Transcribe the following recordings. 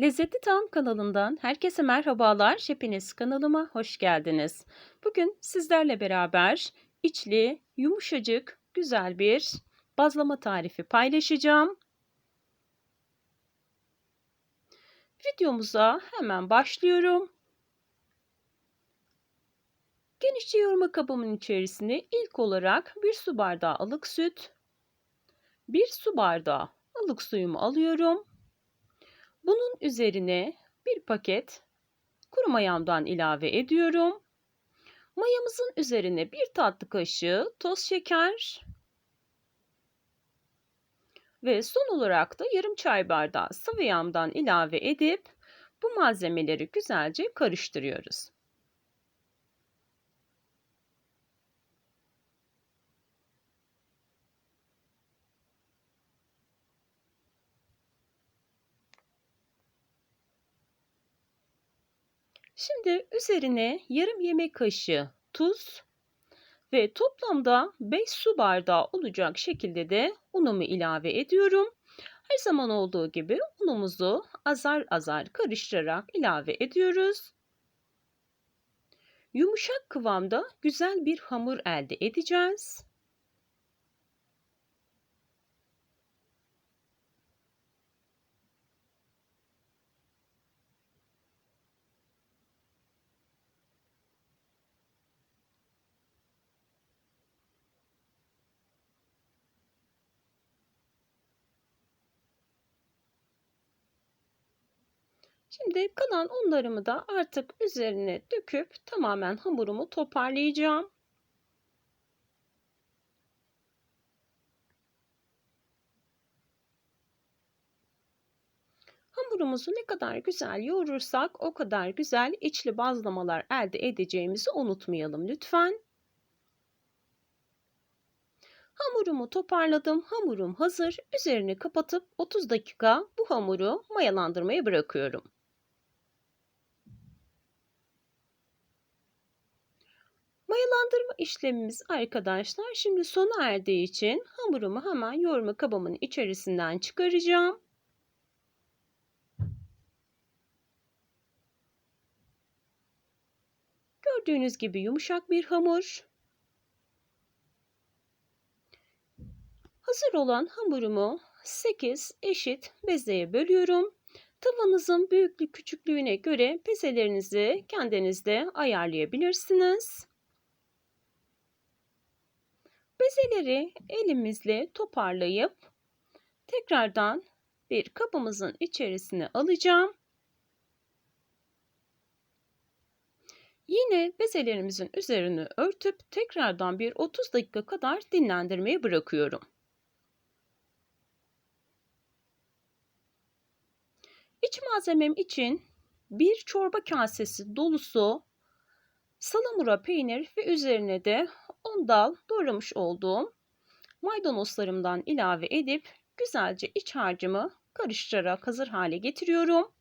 Lezzetli Tarım kanalından herkese merhabalar. Hepiniz kanalıma hoş geldiniz. Bugün sizlerle beraber içli, yumuşacık, güzel bir bazlama tarifi paylaşacağım. Videomuza hemen başlıyorum. Genişçe yoğurma kabımın içerisine ilk olarak bir su bardağı ılık süt, bir su bardağı ılık suyumu alıyorum. Bunun üzerine bir paket kuru mayamdan ilave ediyorum. Mayamızın üzerine bir tatlı kaşığı toz şeker ve son olarak da yarım çay bardağı sıvı yağdan ilave edip bu malzemeleri güzelce karıştırıyoruz. Şimdi üzerine yarım yemek kaşığı tuz ve toplamda 5 su bardağı olacak şekilde de unumu ilave ediyorum. Her zaman olduğu gibi unumuzu azar azar karıştırarak ilave ediyoruz. Yumuşak kıvamda güzel bir hamur elde edeceğiz. Şimdi kalan unlarımı da artık üzerine döküp tamamen hamurumu toparlayacağım. Hamurumuzu ne kadar güzel yoğurursak o kadar güzel içli bazlamalar elde edeceğimizi unutmayalım lütfen. Hamurumu toparladım. Hamurum hazır. Üzerini kapatıp 30 dakika bu hamuru mayalandırmaya bırakıyorum. Mayalandırma işlemimiz arkadaşlar şimdi sona erdiği için hamurumu hemen yoğurma kabımın içerisinden çıkaracağım. Gördüğünüz gibi yumuşak bir hamur. Hazır olan hamurumu 8 eşit bezeye bölüyorum. Tavanızın büyüklük küçüklüğüne göre bezelerinizi kendinizde ayarlayabilirsiniz. Bezeleri elimizle toparlayıp tekrardan bir kabımızın içerisine alacağım. Yine bezelerimizin üzerini örtüp tekrardan bir 30 dakika kadar dinlendirmeye bırakıyorum. İç malzemem için bir çorba kasesi dolusu salamura peynir ve üzerine de 10 dal doğramış olduğum maydanozlarımdan ilave edip güzelce iç harcımı karıştırarak hazır hale getiriyorum.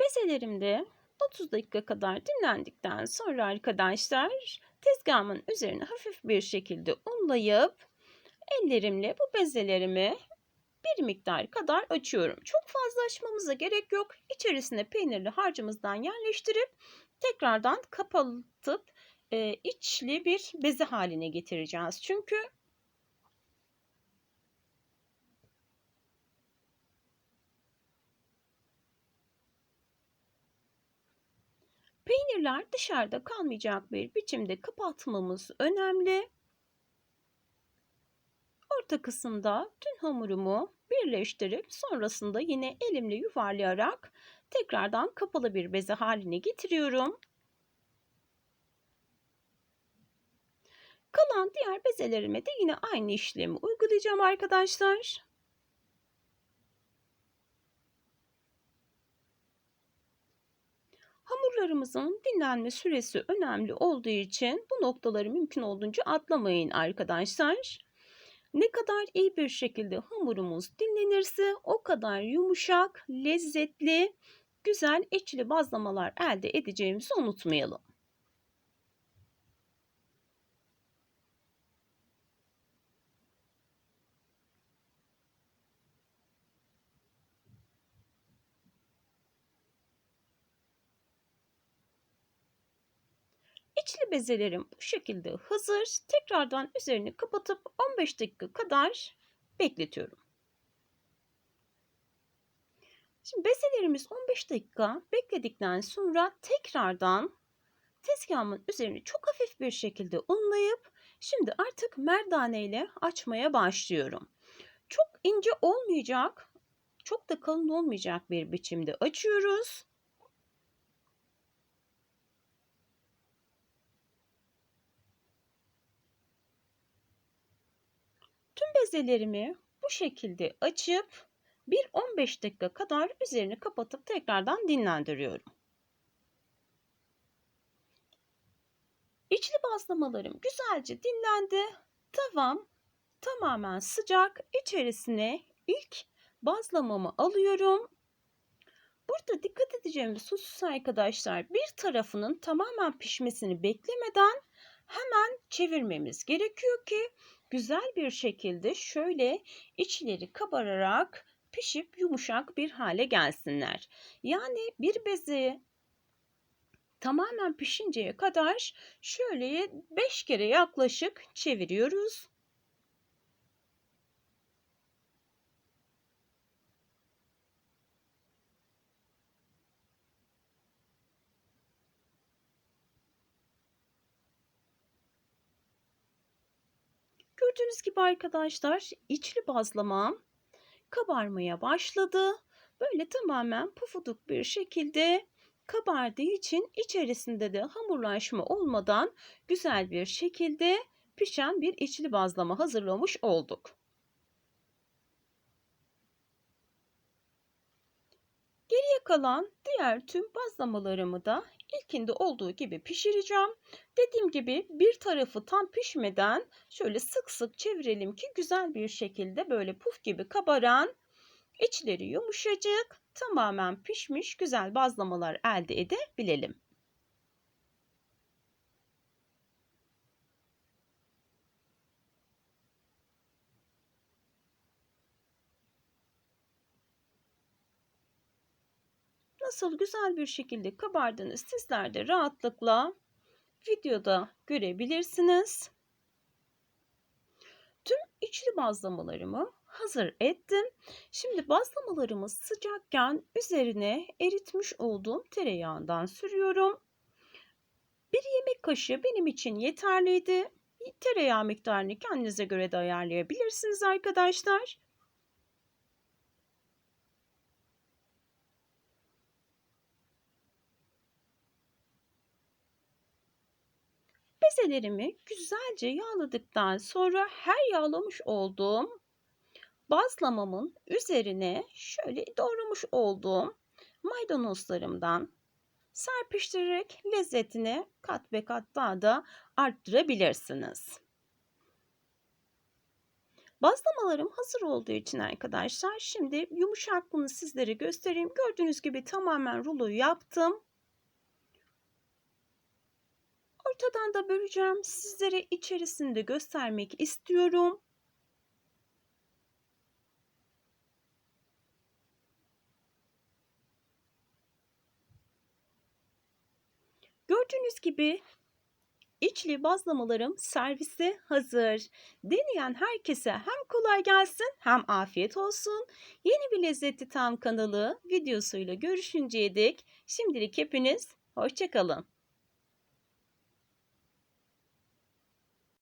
Bezelerim de 30 dakika kadar dinlendikten sonra arkadaşlar tezgahımın üzerine hafif bir şekilde unlayıp ellerimle bu bezelerimi bir miktar kadar açıyorum. Çok fazla açmamıza gerek yok. İçerisine peynirli harcımızdan yerleştirip tekrardan kapatıp e, içli bir beze haline getireceğiz. Çünkü peynirler dışarıda kalmayacak bir biçimde kapatmamız önemli. Orta kısımda tüm hamurumu birleştirip sonrasında yine elimle yuvarlayarak tekrardan kapalı bir beze haline getiriyorum. Kalan diğer bezelerime de yine aynı işlemi uygulayacağım arkadaşlar. Hamurlarımızın dinlenme süresi önemli olduğu için bu noktaları mümkün olduğunca atlamayın arkadaşlar. Ne kadar iyi bir şekilde hamurumuz dinlenirse o kadar yumuşak, lezzetli, güzel içli bazlamalar elde edeceğimizi unutmayalım. İçli bezelerim bu şekilde hazır. Tekrardan üzerini kapatıp 15 dakika kadar bekletiyorum. Şimdi bezelerimiz 15 dakika bekledikten sonra tekrardan tezgahımın üzerini çok hafif bir şekilde unlayıp şimdi artık merdane ile açmaya başlıyorum. Çok ince olmayacak, çok da kalın olmayacak bir biçimde açıyoruz. Tüm bezelerimi bu şekilde açıp bir 15 dakika kadar üzerini kapatıp tekrardan dinlendiriyorum. İçli bazlamalarım güzelce dinlendi. Tavam tamamen sıcak. İçerisine ilk bazlamamı alıyorum. Burada dikkat edeceğimiz husus arkadaşlar bir tarafının tamamen pişmesini beklemeden hemen çevirmemiz gerekiyor ki güzel bir şekilde şöyle içleri kabararak pişip yumuşak bir hale gelsinler. Yani bir bezi tamamen pişinceye kadar şöyle 5 kere yaklaşık çeviriyoruz. Gördüğünüz gibi arkadaşlar içli bazlamam kabarmaya başladı. Böyle tamamen pufuduk bir şekilde kabardığı için içerisinde de hamurlaşma olmadan güzel bir şekilde pişen bir içli bazlama hazırlamış olduk. Geriye kalan diğer tüm bazlamalarımı da ilkinde olduğu gibi pişireceğim. Dediğim gibi bir tarafı tam pişmeden şöyle sık sık çevirelim ki güzel bir şekilde böyle puf gibi kabaran içleri yumuşacık tamamen pişmiş güzel bazlamalar elde edebilelim. Nasıl güzel bir şekilde kabardığını sizler de rahatlıkla videoda görebilirsiniz. Tüm içli bazlamalarımı hazır ettim. Şimdi bazlamalarımız sıcakken üzerine eritmiş olduğum tereyağından sürüyorum. Bir yemek kaşığı benim için yeterliydi. Tereyağı miktarını kendinize göre de ayarlayabilirsiniz arkadaşlar. Bezelerimi güzelce yağladıktan sonra her yağlamış olduğum bazlamamın üzerine şöyle doğramış olduğum maydanozlarımdan serpiştirerek lezzetini kat ve kat daha da arttırabilirsiniz. Bazlamalarım hazır olduğu için arkadaşlar şimdi yumuşaklığını sizlere göstereyim. Gördüğünüz gibi tamamen ruloyu yaptım. Ortadan da böleceğim. Sizlere içerisinde göstermek istiyorum. Gördüğünüz gibi içli bazlamalarım servise hazır. Deneyen herkese hem kolay gelsin hem afiyet olsun. Yeni bir lezzetli tam kanalı videosuyla görüşünceye dek şimdilik hepiniz hoşçakalın.